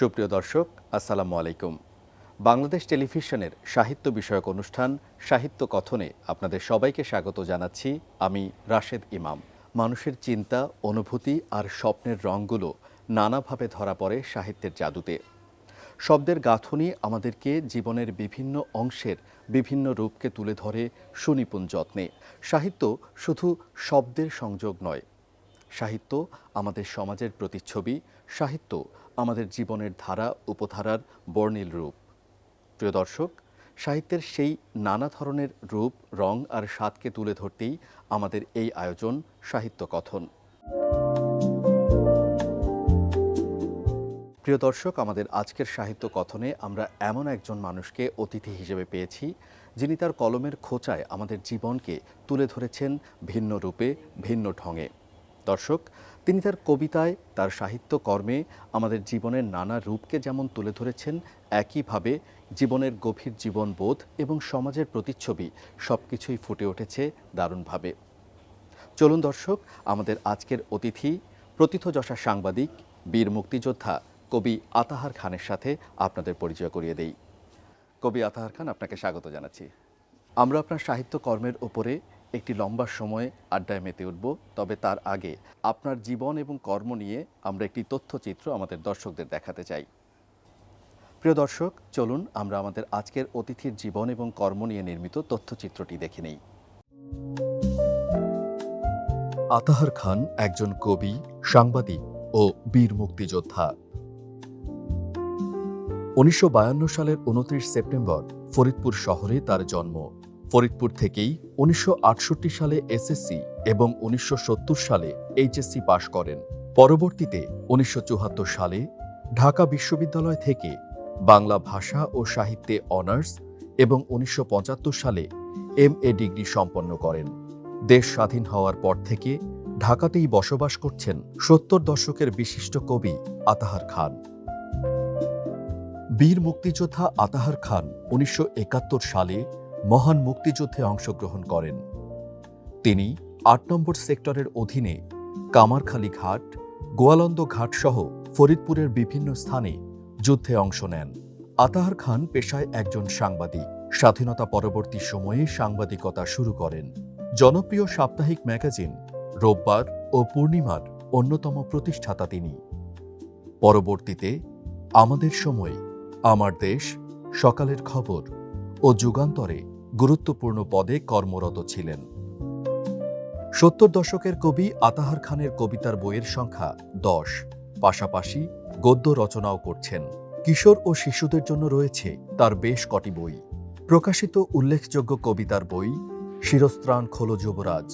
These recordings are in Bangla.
সুপ্রিয় দর্শক, আসসালামু আলাইকুম। বাংলাদেশ টেলিভিশনের সাহিত্য বিষয়ক অনুষ্ঠান সাহিত্য কথনে আপনাদের সবাইকে স্বাগত জানাচ্ছি আমি রাশেদ ইমাম। মানুষের চিন্তা, অনুভূতি আর স্বপ্নের রঙগুলো নানাভাবে ধরা পড়ে সাহিত্যের জাদুতে। শব্দের গাঁথনি আমাদেরকে জীবনের বিভিন্ন অংশের বিভিন্ন রূপকে তুলে ধরে সুনিপুণ যত্নে। সাহিত্য শুধু শব্দের সংযোগ নয় সাহিত্য আমাদের সমাজের প্রতিচ্ছবি, সাহিত্য আমাদের জীবনের ধারা, উপধারার বর্ণিল রূপ। প্রিয় দর্শক, সাহিত্যের সেই নানা ধরনের রূপ, রং আর স্বাদকে তুলে ধরতেই আমাদের এই আয়োজন সাহিত্য কথন। প্রিয় দর্শক, আমাদের আজকের সাহিত্য কথনে আমরা এমন একজন মানুষকে অতিথি হিসেবে পেয়েছি, যিনি তার কলমের খোঁচায় আমাদের জীবনকে তুলে ধরেছেন ভিন্ন রূপে, ভিন্ন ঢঙে। দর্শক, তিনি তার কবিতায়, তার সাহিত্য কর্মে আমাদের জীবনের নানা রূপকে যেমন তুলে ধরেছেন, একইভাবে জীবনের গভীর জীবনবোধ এবং সমাজের প্রতিচ্ছবি সব কিছুই ফুটে উঠেছে দারুণভাবে। চলুন দর্শক, আমাদের আজকের অতিথি প্রতিথযশা সাংবাদিক, বীর মুক্তিযোদ্ধা কবি আতাহার খানের সাথে আপনাদের পরিচয় করিয়ে দেই। কবি আতাহার খান, আপনাকে স্বাগত জানাচ্ছি। আমরা আপনার সাহিত্য কর্মের উপরে একটি লম্বা সময় আড্ডায় মেতে উঠব, তবে তার আগে আপনার জীবন এবং কর্ম নিয়ে আমরা একটি তথ্যচিত্র আমাদের দর্শকদের দেখাতে চাই। প্রিয় দর্শক, চলুন আমরা আমাদের আজকের অতিথির জীবন এবং কর্ম নিয়ে নির্মিত তথ্যচিত্রটি দেখে নেই। আতাহার খান একজন কবি, সাংবাদিক ও বীর মুক্তিযোদ্ধা। উনিশশো বায়ান্ন সালের উনত্রিশ সেপ্টেম্বর ফরিদপুর শহরে তার জন্ম। ফরিদপুর থেকেই উনিশশো আটষট্টি সালে এসএসসি এবং উনিশশো সত্তর সালে এইচএসসি পাশ করেন। পরবর্তীতে উনিশশো সালে ঢাকা বিশ্ববিদ্যালয় থেকে বাংলা ভাষা ও সাহিত্যে অনার্স এবং উনিশশো পঁচাত্তর সালে এম এ ডিগ্রি সম্পন্ন করেন। দেশ স্বাধীন হওয়ার পর থেকে ঢাকাতেই বসবাস করছেন সত্তর দশকের বিশিষ্ট কবি আতাহার খান। বীর মুক্তিযোদ্ধা আতাহার খান উনিশশো একাত্তর সালে মহান মুক্তিযুদ্ধে অংশগ্রহণ করেন। তিনি আট নম্বর সেক্টরের অধীনে কামারখালী ঘাট, গোয়ালন্দ ঘাট সহ ফরিদপুরের বিভিন্ন স্থানে যুদ্ধে অংশ নেন। আতাহার খান পেশায় একজন সাংবাদিক। স্বাধীনতা পরবর্তী সময়ে সাংবাদিকতা শুরু করেন। জনপ্রিয় সাপ্তাহিক ম্যাগাজিন রোববার ও পূর্ণিমার অন্যতম প্রতিষ্ঠাতা তিনি। পরবর্তীতে আমাদের সময়, আমার দেশ, সকালের খবর। ও যুগান্তরে গুরুত্বপূর্ণ পদে কর্মরত ছিলেন। সত্তর দশকের কবি আতাহার খানের কবিতার বইয়ের সংখ্যা দশ। পাশাপাশি গদ্য রচনাও করছেন। কিশোর ও শিশুদের জন্য রয়েছে তার বেশ কটি বই। প্রকাশিত উল্লেখযোগ্য কবিতার বই শিরস্ত্রাণ খোলো যুবরাজ,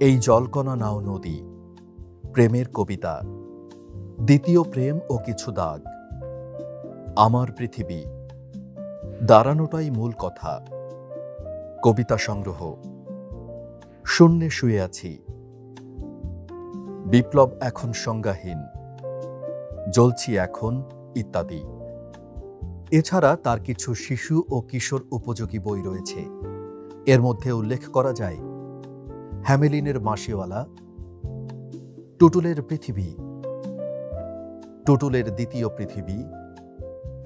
এই জলকণা নাও নদী, প্রেমের কবিতা, দ্বিতীয় প্রেম ও কিছু দাগ, আমার পৃথিবী। দাঁড়ানোটাই মূল কথা। কবিতা সংগ্রহ। শূন্যে শুয়ে আছি। বিপ্লব এখন সংজ্ঞাহীন। জ্বলছি এখন ইত্যাদি। এছাড়া তার কিছু শিশু ও কিশোর উপযোগী বই রয়েছে। এর মধ্যে উল্লেখ করা যায় হ্যামেলিনের মাসিওয়ালা, টুটুলের পৃথিবী, টুটুলের দ্বিতীয় পৃথিবী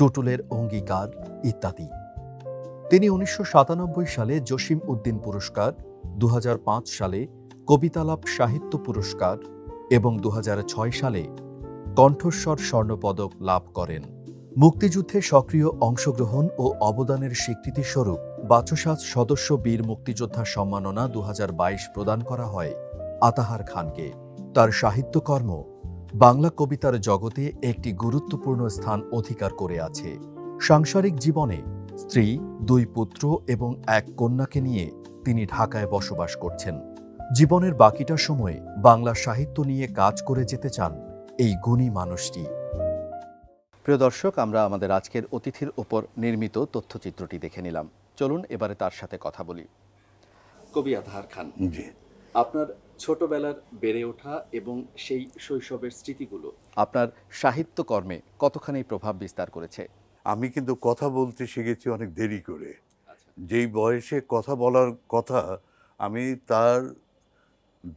টুটুলের অঙ্গীকার ইত্যাদি। তিনি উনিশশো সাতানব্বই সালে জসিম উদ্দিন পুরস্কার দু হাজার পাঁচ সালে কবিতালাপ সাহিত্য পুরস্কার এবং দু হাজার ছয় সালে কণ্ঠস্বর স্বর্ণপদক লাভ করেন। মুক্তিযুদ্ধে সক্রিয় অংশগ্রহণ ও অবদানের স্বীকৃতিস্বরূপ বাচসাজ সদস্য বীর মুক্তিযোদ্ধা সম্মাননা দু হাজার বাইশ প্রদান করা হয় আতাহার খানকে। তার সাহিত্যকর্ম বাংলা কবিতার জগতে একটি গুরুত্বপূর্ণ স্থান অধিকার করে আছে। সাংসারিক জীবনে স্ত্রী দুই পুত্র এবং এক কন্যাকে নিয়ে তিনি ঢাকায় বসবাস করছেন। জীবনের বাকিটা সময়ে বাংলা সাহিত্য নিয়ে কাজ করে যেতে চান এই গুণী মানুষটি। প্রিয় দর্শক আমরা আমাদের আজকের অতিথির ওপর নির্মিত তথ্যচিত্রটি দেখে নিলাম। চলুন এবারে তার সাথে কথা বলি। কবি আধার খান জি। আপনার ছোটবেলার বেড়ে ওঠা এবং সেই শৈশবের স্মৃতিগুলো। আপনার সাহিত্য কর্মে কতখানি প্রভাব বিস্তার করেছে? আমি কিন্তু কথা বলতে শিখেছি অনেক দেরি করে। আচ্ছা। যেই বয়সে কথা বলার কথা আমি তার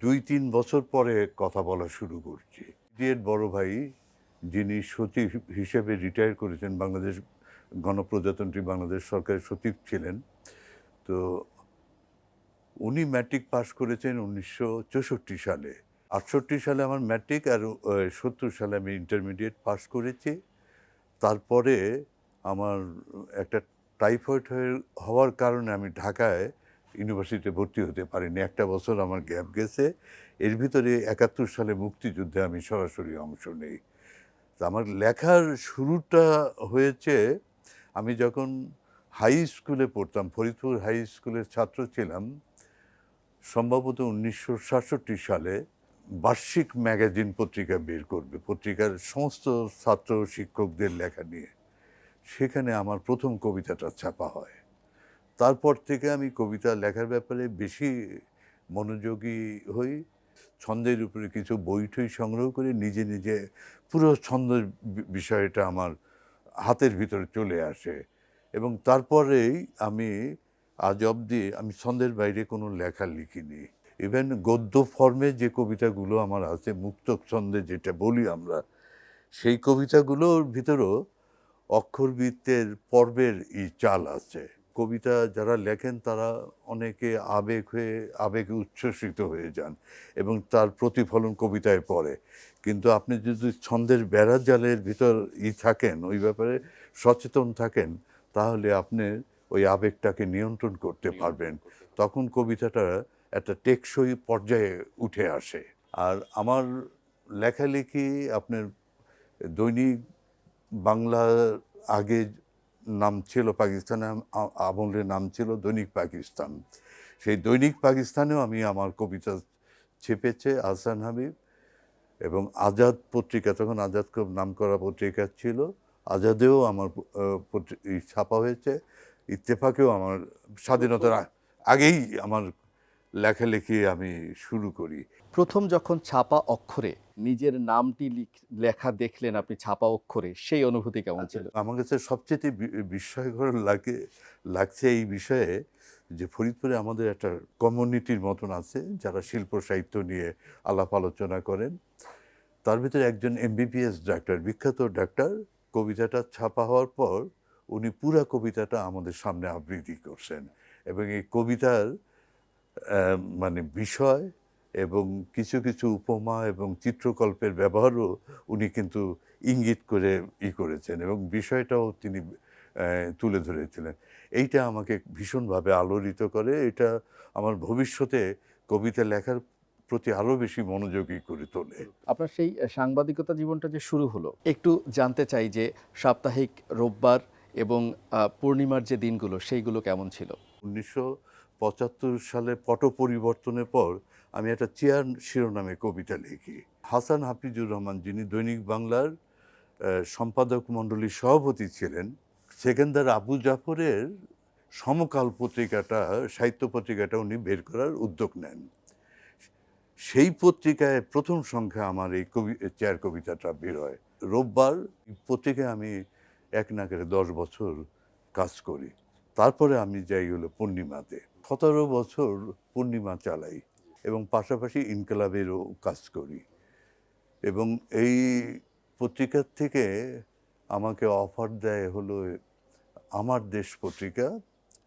দুই তিন বছর পরে কথা বলা শুরু করছি। ডিএড বড় ভাই যিনি সচিব হিসেবে রিটায়ার করেছেন বাংলাদেশ গণপ্রজাতন্ত্রী বাংলাদেশ সরকারের সচিব ছিলেন। তো উনি ম্যাট্রিক পাশ করেছেন উনিশশো চৌষট্টি সালে। আটষট্টি সালে আমার ম্যাট্রিক আর সত্তর সালে আমি ইন্টারমিডিয়েট পাশ করেছি। তারপরে আমার একটা টাইফয়েড হয়ে, হওয়ার কারণে আমি ঢাকায় ইউনিভার্সিটিতে ভর্তি হতে পারিনি। একটা বছর আমার গ্যাপ গেছে। এর ভিতরে একাত্তর সালে মুক্তিযুদ্ধে আমি সরাসরি অংশ নেই। আমার লেখার শুরুটা হয়েছে, আমি যখন হাই স্কুলে পড়তাম, ফরিদপুর হাই স্কুলের ছাত্র ছিলাম সম্ভবত উনিশশো সাতষট্টি সালে বার্ষিক ম্যাগাজিন পত্রিকা বের করবে, পত্রিকার সমস্ত ছাত্র শিক্ষকদের লেখা নিয়ে। সেখানে আমার প্রথম কবিতাটা ছাপা হয়। তারপর থেকে আমি কবিতা লেখার ব্যাপারে বেশি মনোযোগী হই, ছন্দের উপরে কিছু বই টই সংগ্রহ করে নিজে নিজে পুরো ছন্দের বিষয়টা আমার হাতের ভিতরে চলে আসে। এবং তারপরেই আমি আজ অবধি আমি ছন্দের বাইরে কোনো লেখা লিখিনি। ইভেন গদ্য ফর্মে যে কবিতাগুলো আমার আছে মুক্ত ছন্দে যেটা বলি আমরা, সেই কবিতাগুলোর ভিতরেও অক্ষরবৃত্তের পর্বের ই চাল আছে। কবিতা যারা লেখেন, তারা অনেকে আবেগ হয়ে, আবেগে উচ্ছ্বসিত হয়ে যান এবং তার প্রতিফলন কবিতায় পড়ে। কিন্তু আপনি যদি ছন্দের বেড়া জালের ভিতর ই থাকেন, ওই ব্যাপারে সচেতন থাকেন, তাহলে আপনি ওই আবেগটাকে নিয়ন্ত্রণ করতে পারবেন। তখন কবিতাটা একটা টেকসই পর্যায়ে উঠে আসে। আর আমার লেখালেখি আপনার দৈনিক বাংলা আগে নাম ছিল পাকিস্তানে আমলে নাম ছিল দৈনিক পাকিস্তান। সেই দৈনিক পাকিস্তানেও আমি আমার কবিতা ছেপেছে আহসান হাবিব এবং আজাদ পত্রিকা তখন আজাদ খুব নাম করা পত্রিকা ছিল আজাদেও আমার ছাপা হয়েছে। ইত্তেফাকেও আমার স্বাধীনতার আগেই আমার লেখালেখি আমি শুরু করি। প্রথম যখন ছাপা অক্ষরে নিজের নামটি লিখ- দেখলেন আপনি ছাপা অক্ষরে সেই অনুভূতি কেমন ছিল? আমার কাছে সবচেয়ে বিস্ময়কর লাগে লাগছে এই বিষয়ে যে ফরিদপুরে আমাদের একটা কমিউনিটির মতন আছে যারা শিল্প সাহিত্য নিয়ে আলাপ আলোচনা করেন। তার ভিতরে একজন এমবিবিএস ডাক্তার বিখ্যাত ডাক্তার। কবিতাটা ছাপা হওয়ার পর উনি পুরা কবিতাটা আমাদের সামনে আবৃত্তি করছেন এবং এই কবিতার মানে বিষয় এবং কিছু কিছু উপমা এবং চিত্রকল্পের ব্যবহারও উনি কিন্তু ইঙ্গিত করে ই করেছেন এবং বিষয়টাও তিনি তুলে ধরেছিলেন। এইটা আমাকে ভীষণভাবে আলোড়িত করে। এটা আমার ভবিষ্যতে কবিতা লেখার প্রতি আরও বেশি মনোযোগী করে তোলে। আপনার সেই সাংবাদিকতা জীবনটা যে শুরু হলো, একটু জানতে চাই যে সাপ্তাহিক রোববার এবং পূর্ণিমার যে দিনগুলো সেইগুলো কেমন ছিল? উনিশশো পঁচাত্তর সালে পট পরিবর্তনের পর আমি একটা চেয়ার শিরোনামে কবিতা লিখি। হাসান হাফিজুর রহমান যিনি দৈনিক বাংলার সম্পাদক মণ্ডলীর সভাপতি ছিলেন, সেকেন্দার আবু জাফরের সমকাল পত্রিকাটা, সাহিত্য পত্রিকাটা উনি বের করার উদ্যোগ নেন। সেই পত্রিকায় প্রথম সংখ্যা আমার এই কবি, চেয়ার কবিতাটা বের হয়। রোববার পত্রিকায় আমি এক নাকেরে দশ বছর কাজ করি। তারপরে আমি যাই হলো পূর্ণিমাতে। সতেরো বছর পূর্ণিমা চালাই এবং পাশাপাশি ইনকলাবেরও কাজ করি। এবং এই পত্রিকার থেকে আমাকে অফার দেয় হলো আমার দেশ পত্রিকা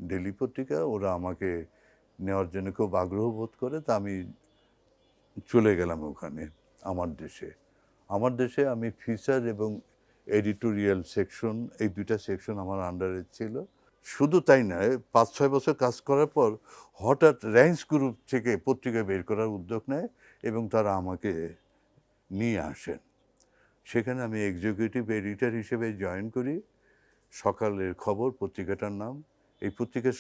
ডেলি পত্রিকা, ওরা আমাকে নেওয়ার জন্য খুব আগ্রহ বোধ করে, তা আমি চলে গেলাম ওখানে, আমার দেশে। আমার দেশে আমি ফিচার এবং এডিটোরিয়াল সেকশন এই দুইটা সেকশন আমার আন্ডারে ছিল। শুধু তাই নয় পাঁচ ছয় বছর কাজ করার পর হঠাৎ র্যাঙ্কস গ্রুপ থেকে পত্রিকা বের করার উদ্যোগ নেয় এবং তারা আমাকে নিয়ে আসেন। সেখানে আমি এক্সিকিউটিভ এডিটার হিসেবে জয়েন করি। সকালের খবর, পত্রিকাটার নাম। এই পত্রিকার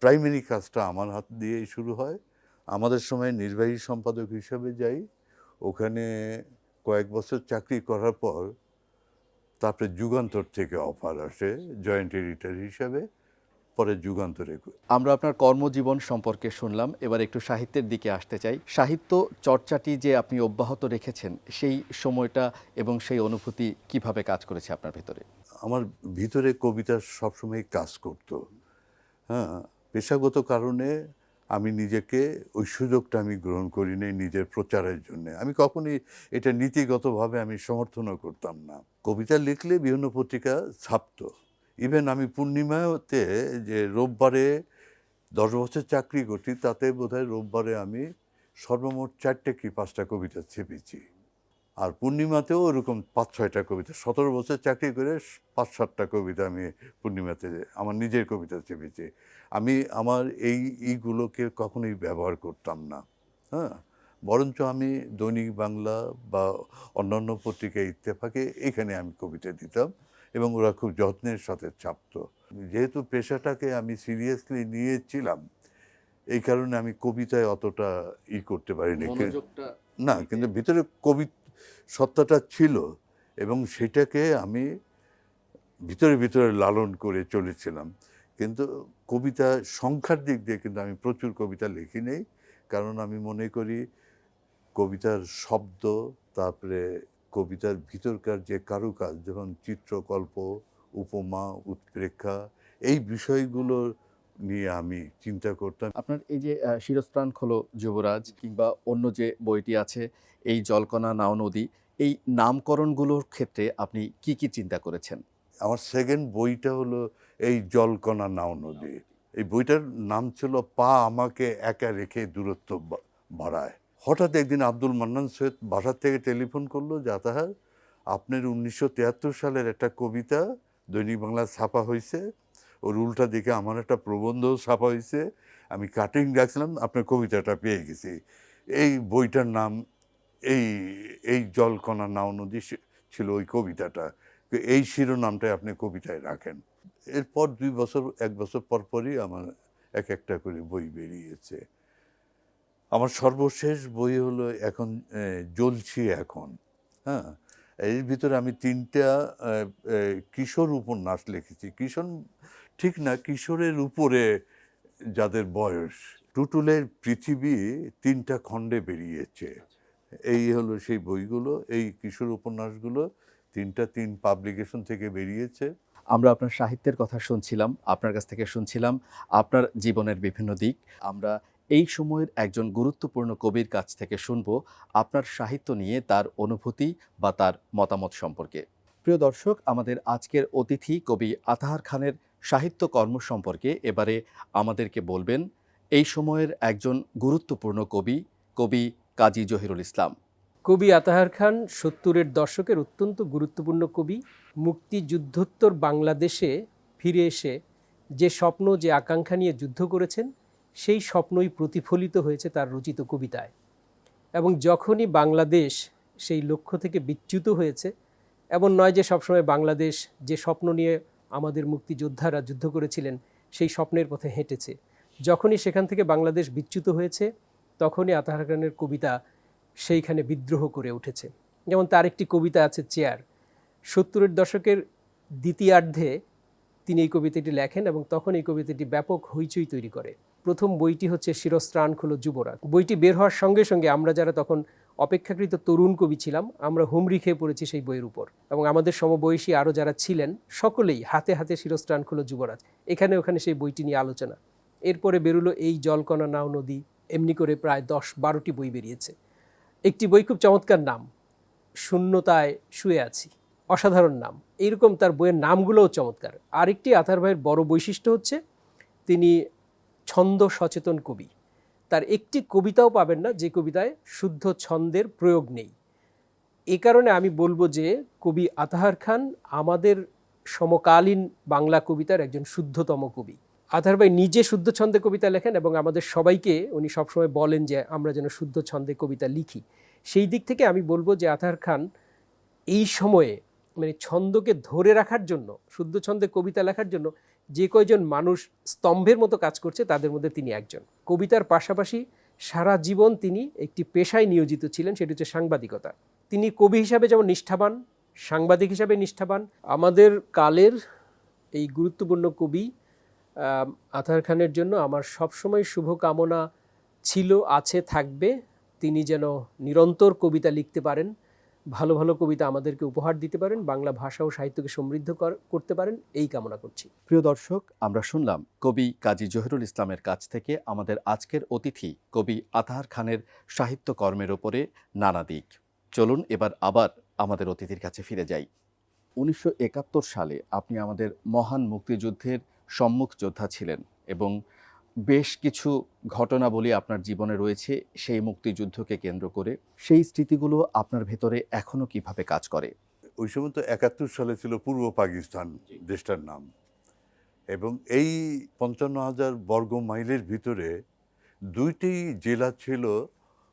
প্রাইমারি কাজটা আমার হাত দিয়েই শুরু হয়। আমাদের সময় নির্বাহী সম্পাদক হিসেবে যাই। ওখানে কয়েক বছর চাকরি করার পর তারপরে যুগান্তর থেকে অফার আসে জয়েন্ট এডিটর হিসাবে পরে যুগান্তরে আমরা আপনার কর্মজীবন সম্পর্কে শুনলাম এবার একটু সাহিত্যের দিকে আসতে চাই। সাহিত্য চর্চাটি যে আপনি অব্যাহত রেখেছেন সেই সময়টা এবং সেই অনুভূতি কীভাবে কাজ করেছে আপনার ভিতরে? আমার ভিতরে কবিতা সবসময় কাজ করত। হ্যাঁ পেশাগত কারণে আমি নিজেকে ওই সুযোগটা আমি গ্রহণ করি নাই নিজের প্রচারের জন্য। আমি কখনই এটা নীতিগতভাবে আমি সমর্থনও করতাম না। কবিতা লিখলে বিভিন্ন পত্রিকা ছাপত। ইভেন আমি পূর্ণিমাতে যে রোববারে দশ বছর চাকরি করছি, তাতে বোধহয় রোববারে আমি সর্বমোট চারটে কি পাঁচটা কবিতা ছেপেছি। আর পূর্ণিমাতেও ওরকম পাঁচ ছয়টা কবিতা সতেরো বছর চাকরি করে পাঁচ সাতটা কবিতা আমি পূর্ণিমাতে আমার নিজের কবিতা চেপেছি আমি আমার এই এইগুলোকে কখনোই ব্যবহার করতাম না হ্যাঁ? বরঞ্চ আমি দৈনিক বাংলা বা অন্যান্য পত্রিকা ইত্তেফাকে এখানে আমি কবিতা দিতাম এবং ওরা খুব যত্নের সাথে ছাপতো। যেহেতু পেশাটাকে আমি সিরিয়াসলি নিয়েছিলাম এই কারণে আমি কবিতায় অতটা ই করতে পারিনি। না কিন্তু ভিতরে কবি সত্তাটা ছিল এবং সেটাকে আমি ভিতরে ভিতরে লালন করে চলেছিলাম। কিন্তু কবিতা সংখ্যার দিক দিয়ে কিন্তু আমি প্রচুর কবিতা লিখি নেই, কারণ আমি মনে করি কবিতার শব্দ, তারপরে কবিতার ভিতরকার যে কারুকাজ, যেমন চিত্রকল্প, উপমা, উৎপ্রেক্ষা, এই বিষয়গুলো নিয়ে আমি চিন্তা করতাম। আপনার এই যে শিরস্ত্রাণ খোলো যুবরাজ কিংবা অন্য যে বইটি আছে এই জলকণা নাও নদী এই নামকরণগুলোর ক্ষেত্রে আপনি কি কি চিন্তা করেছেন? আমার সেকেন্ড বইটা হলো এই জলকণা নাও নদী। এই বইটার নাম ছিল পা আমাকে একা রেখে দূরত্ব বাড়ায়। হঠাৎ একদিন আব্দুল মান্নান সৈয়দ বাসার থেকে টেলিফোন করল যাতাহার আপনার উনিশশো তিয়াত্তর সালের একটা কবিতা দৈনিক বাংলা ছাপা হয়েছে ওর উল্টা দেখে আমার একটা প্রবন্ধও ছাপা হয়েছে। আমি কাটিং রাখছিলাম আপনার কবিতাটা পেয়ে গেছি। এই বইটার নাম, এই এই জলকণা নাও নদী ছিল ওই কবিতাটা। এই শিরোনামটাই আপনি কবিতায় রাখেন। এরপর দুই বছর, এক বছর পর পরই আমার এক একটা করে বই বেরিয়েছে। আমার সর্বশেষ বই হলো এখন জ্বলছি এখন। হ্যাঁ এর ভিতরে আমি তিনটা কিশোর উপন্যাস লিখেছি। কিশোর ঠিক না, কিশোরের উপরে যাদের বয়স, টুটুলের পৃথিবী তিনটা খণ্ডে বেরিয়েছে। এই হলো সেই বইগুলো, এই কিশোর উপন্যাসগুলো তিনটা তিন পাবলিকেশন থেকে বেরিয়েছে। আমরা আপনার সাহিত্যের কথা শুনছিলাম, আপনার কাছ থেকে শুনছিলাম আপনার জীবনের বিভিন্ন দিক। আমরা এই সময়ের একজন গুরুত্বপূর্ণ কবির কাছ থেকে শুনব আপনার সাহিত্য নিয়ে, তার অনুভূতি বা তার মতামত সম্পর্কে। প্রিয় দর্শক, আমাদের আজকের অতিথি কবি আতাহার খানের সাহিত্য কর্ম সম্পর্কে এবারে আমাদেরকে বলবেন এই সময়ের একজন গুরুত্বপূর্ণ কবি কবি কাজী জহিরুল ইসলাম। কবি আতাহার খান সত্তরের দশকের অত্যন্ত গুরুত্বপূর্ণ কবি। মুক্তিযুদ্ধোত্তর বাংলাদেশে ফিরে এসে যে স্বপ্ন, যে আকাঙ্ক্ষা নিয়ে যুদ্ধ করেছেন, সেই স্বপ্নই প্রতিফলিত হয়েছে তার রচিত কবিতায়। এবং যখনই বাংলাদেশ সেই লক্ষ্য থেকে বিচ্যুত হয়েছে, এমন নয় যে সবসময় বাংলাদেশ যে স্বপ্ন নিয়ে আমাদের মুক্তিযোদ্ধারা যুদ্ধ করেছিলেন, সেই স্বপ্নের পথে হেঁটেছে। যখনই সেখান থেকে বাংলাদেশ বিচ্যুত হয়েছে, তখনই আতাহার খানের কবিতা সেইখানে বিদ্রোহ করে উঠেছে। যেমন তার একটি কবিতা আছে চেয়ার। সত্তরের দশকের দ্বিতীয়ার্ধে তিনি এই কবিতাটি লেখেন এবং তখন এই কবিতাটি ব্যাপক হইচই তৈরি করে। প্রথম বইটি হচ্ছে শিরস্ত্রাণ খোলো যুবরাজ। বইটি বের হওয়ার সঙ্গে সঙ্গে আমরা যারা তখন অপেক্ষাকৃত তরুণ কবি ছিলাম, আমরা হুমরি খেয়ে পড়েছি সেই বইয়ের উপর। এবং আমাদের সমবয়সী আরও যারা ছিলেন, সকলেই হাতে হাতে শিরস্ত্রাণ খোলো যুবরাজ। এখানে ওখানে সেই বইটি নিয়ে আলোচনা। এরপরে বেরোলো এই জলকণা নাও নদী, এমনি করে প্রায় দশ বারোটি বই বেরিয়েছে। একটি বই খুব চমৎকার নাম, শূন্যতায় শুয়ে আছি, অসাধারণ নাম। এইরকম তার বইয়ের নামগুলোও চমৎকার। আরেকটি আথার ভাইয়ের বড় বৈশিষ্ট্য হচ্ছে, তিনি ছন্দ সচেতন কবি। তার একটি কবিতাও পাবেন না, যে কবিতায় শুদ্ধ ছন্দের প্রয়োগ নেই। এ কারণে আমি বলব যে কবি আতাহার খান আমাদের সমকালীন বাংলা কবিতার একজন শুদ্ধতম কবি। আধার ভাই নিজে শুদ্ধ ছন্দে কবিতা লেখেন এবং আমাদের সবাইকে উনি সবসময় বলেন যে আমরা যেন শুদ্ধ ছন্দে কবিতা লিখি। সেই দিক থেকে আমি বলব যে আধার খান এই সময়ে মানে ছন্দকে ধরে রাখার জন্য, শুদ্ধ ছন্দে কবিতা লেখার জন্য যে কয়জন মানুষ স্তম্ভের মতো কাজ করছে, তাদের মধ্যে তিনি একজন। কবিতার পাশাপাশি সারা জীবন তিনি একটি পেশায় নিয়োজিত ছিলেন, সেটি হচ্ছে সাংবাদিকতা। তিনি কবি হিসাবে যেমন নিষ্ঠাবান, সাংবাদিক হিসাবে নিষ্ঠাবান, আমাদের কালের এই গুরুত্বপূর্ণ কবি আতার খানের জন্য আমার সবসময় শুভকামনা ছিল, আছে, থাকবে। তিনি যেন নিরন্তর কবিতা লিখতে পারেন। ভালো ভালো কবিতা আমাদেরকে উপহার দিতে পারেন, বাংলা ভাষা ও সাহিত্যকে সমৃদ্ধ করতে পারেন, এই কামনা করছি। প্রিয় দর্শক, আমরা শুনলাম কবি কাজী জহিরুল ইসলামের কাছ থেকে আমাদের আজকের অতিথি, কবি আতাহার খানের সাহিত্য কর্মের ওপরে নানা দিক। চলুন এবার আবার আমাদের অতিথির কাছে ফিরে যাই। উনিশশো একাত্তর সালে আপনি আমাদের মহান মুক্তিযুদ্ধের সম্মুখ যোদ্ধা ছিলেন এবং বেশ কিছু ঘটনাবলী আপনার জীবনে রয়েছে সেই মুক্তিযুদ্ধকে কেন্দ্র করে। সেই স্মৃতিগুলো আপনার ভেতরে এখনও কীভাবে কাজ করে? ওই সময় তো একাত্তর সালে ছিল পূর্ব পাকিস্তান দেশটার নাম। এবং এই পঞ্চান্ন হাজার বর্গ মাইলের ভিতরে দুইটি জেলা ছিল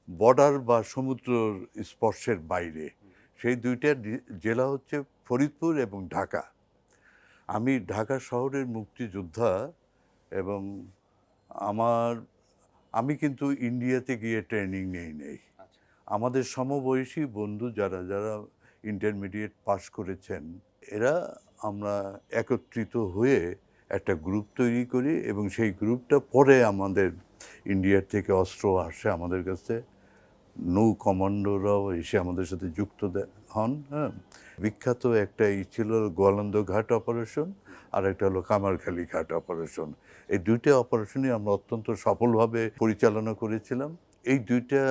বর্ডার বা সমুদ্রর স্পর্শের বাইরে। সেই দুইটা জেলা হচ্ছে ফরিদপুর এবং ঢাকা। আমি ঢাকা শহরের মুক্তিযোদ্ধা এবং আমার আমি কিন্তু ইন্ডিয়াতে গিয়ে ট্রেনিং নেই নেই। আমাদের সমবয়সী বন্ধু যারা যারা ইন্টারমিডিয়েট পাশ করেছেন এরা আমরা একত্রিত হয়ে একটা গ্রুপ তৈরি করি এবং সেই গ্রুপটা পরে আমাদের ইন্ডিয়ার থেকে অস্ত্র আসে আমাদের কাছে। নৌ কমান্ডোরাও এসে আমাদের সাথে যুক্ত হন হ্যাঁ। বিখ্যাত একটা ই ছিল গোয়ালন্দ ঘাট অপারেশন আর একটা হলো কামারখালী ঘাট অপারেশন এই দুইটা অপারেশনই আমরা অত্যন্ত সফলভাবে পরিচালনা করেছিলাম। এই দুইটা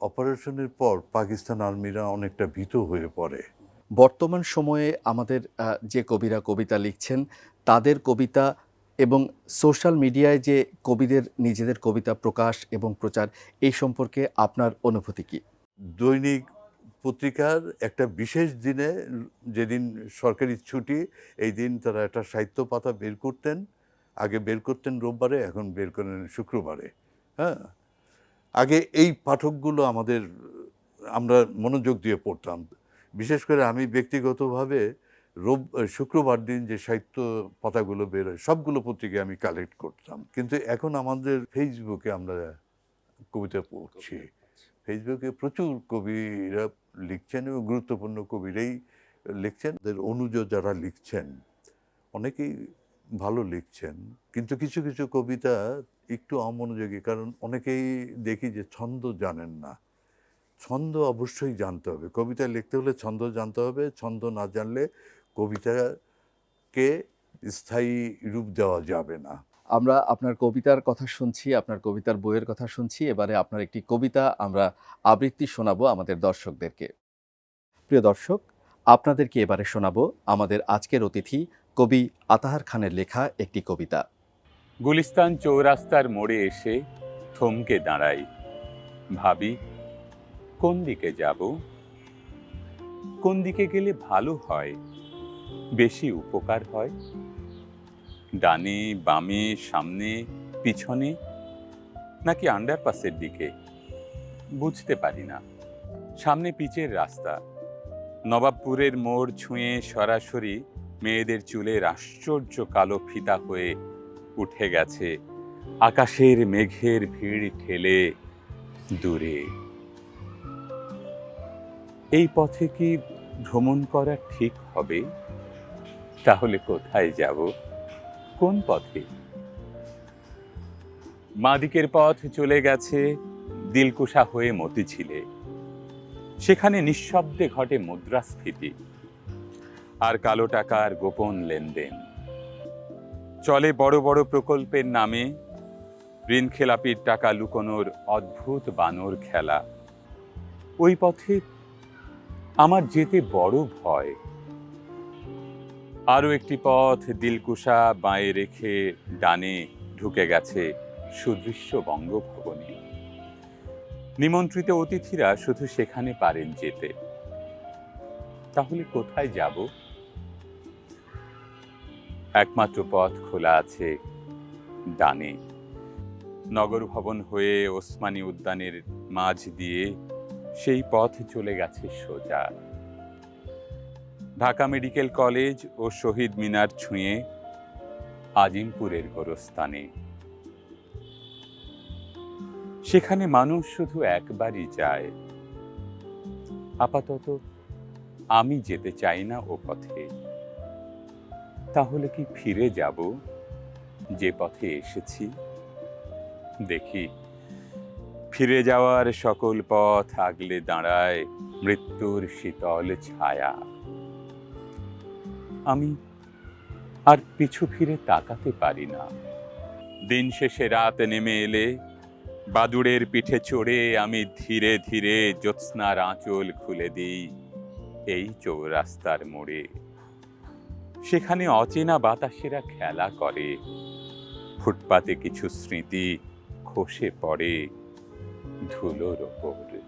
অপারেশনের পর পাকিস্তান আর্মিরা অনেকটা ভীত হয়ে পড়ে। বর্তমান সময়ে আমাদের যে কবিরা কবিতা লিখছেন তাদের কবিতা এবং সোশ্যাল মিডিয়ায় যে কবিদের নিজেদের কবিতা প্রকাশ এবং প্রচার এই সম্পর্কে আপনার অনুভূতি কি? দৈনিক পত্রিকার একটা বিশেষ দিনে যেদিন সরকারি ছুটি এই দিন তারা একটা সাহিত্য পাতা বের করতেন। আগে বের করতেন রোববারে এখন বের করেন শুক্রবারে হ্যাঁ? আগে এই পাঠকগুলো আমাদের আমরা মনোযোগ দিয়ে পড়তাম। বিশেষ করে আমি ব্যক্তিগতভাবে রোব শুক্রবার দিন যে সাহিত্য পাতাগুলো বেরোয় সবগুলো পত্রিকা আমি কালেক্ট করতাম। কিন্তু এখন আমাদের ফেসবুকে আমরা কবিতা পড়ছি। ফেসবুকে প্রচুর কবিরা লিখছেন এবং গুরুত্বপূর্ণ কবিরাই লিখছেন। ওদের অনুজ যারা লিখছেন অনেকেই ভালো লিখছেন, কিন্তু কিছু কিছু কবিতা একটু অমনোযোগী, কারণ অনেকেই দেখি যে ছন্দ জানেন না। ছন্দ অবশ্যই জানতে হবে। কবিতা লিখতে হলে ছন্দ জানতে হবে, ছন্দ না জানলে কবিতাকে স্থায়ী রূপ দেওয়া যাবে না। আমরা আপনার কবিতার কথা শুনছি, আপনার কবিতার বইয়ের কথা শুনছি, এবারে আপনার একটি কবিতা আমরা আবৃত্তি শোনাবো আমাদের দর্শকদেরকে। প্রিয় দর্শক, আপনাদেরকে এবারে শোনাবো আমাদের আজকের অতিথি কবি আতাহার খানের লেখা একটি কবিতা। গুলিস্তান চৌরাস্তার মোড়ে এসে থমকে দাঁড়াই। ভাবি, কোন দিকে যাব? কোন দিকে গেলে ভালো হয়? বেশি উপকার হয়? ডানে, বামে, সামনে, পিছনে? নাকি আন্ডারপাসের দিকে? বুঝতে পারি না। সামনে পিচের রাস্তা। নবাবপুরের মোড় ছুঁয়ে সরাসরি মেয়েদের চুলের আশ্চর্য কালো ফিতা হয়ে উঠে গেছে। আকাশের মেঘের ভিড় ঠেলে দূরে। এই পথে কি ভ্রমণ করা ঠিক হবে? তাহলে কোথায় যাব? কোন পথে? মাদিকের পথ চলে গেছে, দিলকুশা হয়ে মতিঝিলে সেখানে নিঃশব্দে ঘটে মুদ্রাস্ফীতি। আর কালো টাকার গোপন লেনদেন। চলে বড় বড় প্রকল্পের নামে ঋণ খেলাপির টাকা লুকোনোর অদ্ভুত বানর খেলা। ওই পথে আমার যেতে বড় ভয়। আরও একটি পথ দিলকুশা বাঁয়ে রেখে ডানে ঢুকে গেছে সুদৃশ্য বঙ্গভবনে। নিমন্ত্রিত অতিথিরা শুধু সেখানে পারেন যেতে। তাহলে কোথায় যাব? একমাত্র পথ খোলা আছে ডানে। নগর ভবন হয়ে ওসমানী উদ্যানের মাঝ দিয়ে সেই পথ চলে গেছে সোজা। ঢাকা মেডিকেল কলেজ ও শহীদ মিনার ছুঁয়ে আজিমপুরের গোরস্থানে। সেখানে মানুষ শুধু একবারই যায়। আপাতত আমি যেতে চাই না ও পথে। তাহলে কি ফিরে যাব? যে পথে এসেছি। দেখি, ফিরে যাওয়ার সকল পথ আগলে দাঁড়ায় মৃত্যুর শীতল ছায়া। আমি আর পিছু ফিরে তাকাতে পারি না। দিন শেষে রাত নেমে এলে বাদুড়ের পিঠে চড়ে আমি ধীরে ধীরে জ্যোৎস্নার আঁচল খুলে দিই। এই চৌরাস্তার মোড়ে। সেখানে অচেনা বাতাসেরা খেলা করে। ফুটপাতে কিছু স্মৃতি খসে পড়ে ধুলোর ওপর।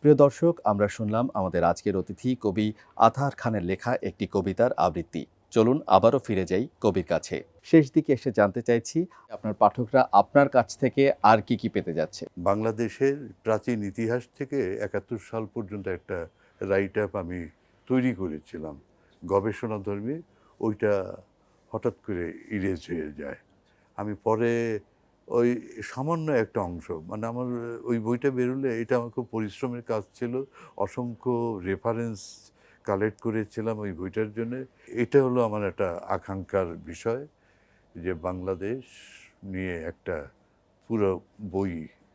প্রিয় দর্শক আমরা শুনলাম আমাদের আজকের অতিথি কবি আতাহার খানের লেখা একটি কবিতার আবৃত্তি। চলুন আবারও ফিরে যাই কবির কাছে। শেষ দিকে এসে জানতে চাইছি আপনার পাঠকরা আপনার কাছ থেকে আর কি কি পেতে যাচ্ছে? বাংলাদেশের প্রাচীন ইতিহাস থেকে একাত্তর সাল পর্যন্ত একটা রাইট আপ আমি তৈরি করেছিলাম। গবেষণা ধর্মী ওইটা হঠাৎ করে ইরেজ হয়ে যায়। আমি পরে ওই সামান্য একটা অংশ মানে আমার ওই বইটা বেরোলে এটা আমার খুব পরিশ্রমের কাজ ছিল অসংখ্য রেফারেন্স কালেক্ট করেছিলাম ওই বইটার জন্য। এটা হলো আমার একটা আকাঙ্ক্ষার বিষয় যে বাংলাদেশ নিয়ে একটা পুরো বই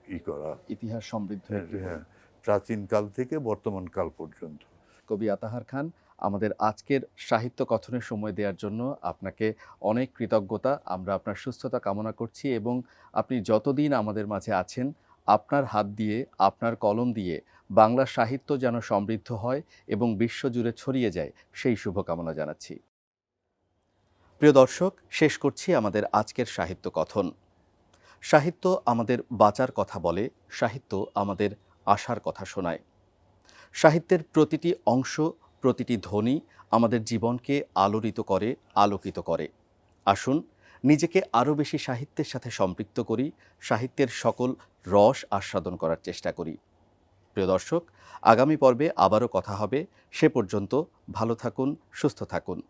ই করা। ইতিহাস সমৃদ্ধ হ্যাঁ। হ্যাঁ প্রাচীন কাল থেকে বর্তমান কাল পর্যন্ত। কবি আতাহার খান আমাদের আজকের সাহিত্য কথনের সময় দেওয়ার জন্য আপনাকে অনেক কৃতজ্ঞতা। আমরা আপনার সুস্থতা কামনা করছি এবং আপনি যতদিন আমাদের মাঝে আছেন, আপনার হাত দিয়ে, আপনার কলম দিয়ে বাংলা সাহিত্য যেন সমৃদ্ধ হয় এবং বিশ্বজুড়ে ছড়িয়ে যায়, সেই শুভকামনা জানাচ্ছি। প্রিয় দর্শক, শেষ করছি আমাদের আজকের সাহিত্য কথন। সাহিত্য আমাদের বাঁচার কথা বলে, সাহিত্য আমাদের আশার কথা শোনায়। সাহিত্যের প্রতিটি অংশ প্রতিটি ধ্বনি আমাদের জীবনকে আলোড়িত করে, আলোকিত করে। আসুন, নিজেকে আরও বেশি সাহিত্যের সাথে সম্পৃক্ত করি, সাহিত্যের সকল রস আস্বাদন করার চেষ্টা করি। প্রিয় দর্শক, আগামী পর্বে আবারও কথা হবে। সে পর্যন্ত ভালো থাকুন, সুস্থ থাকুন।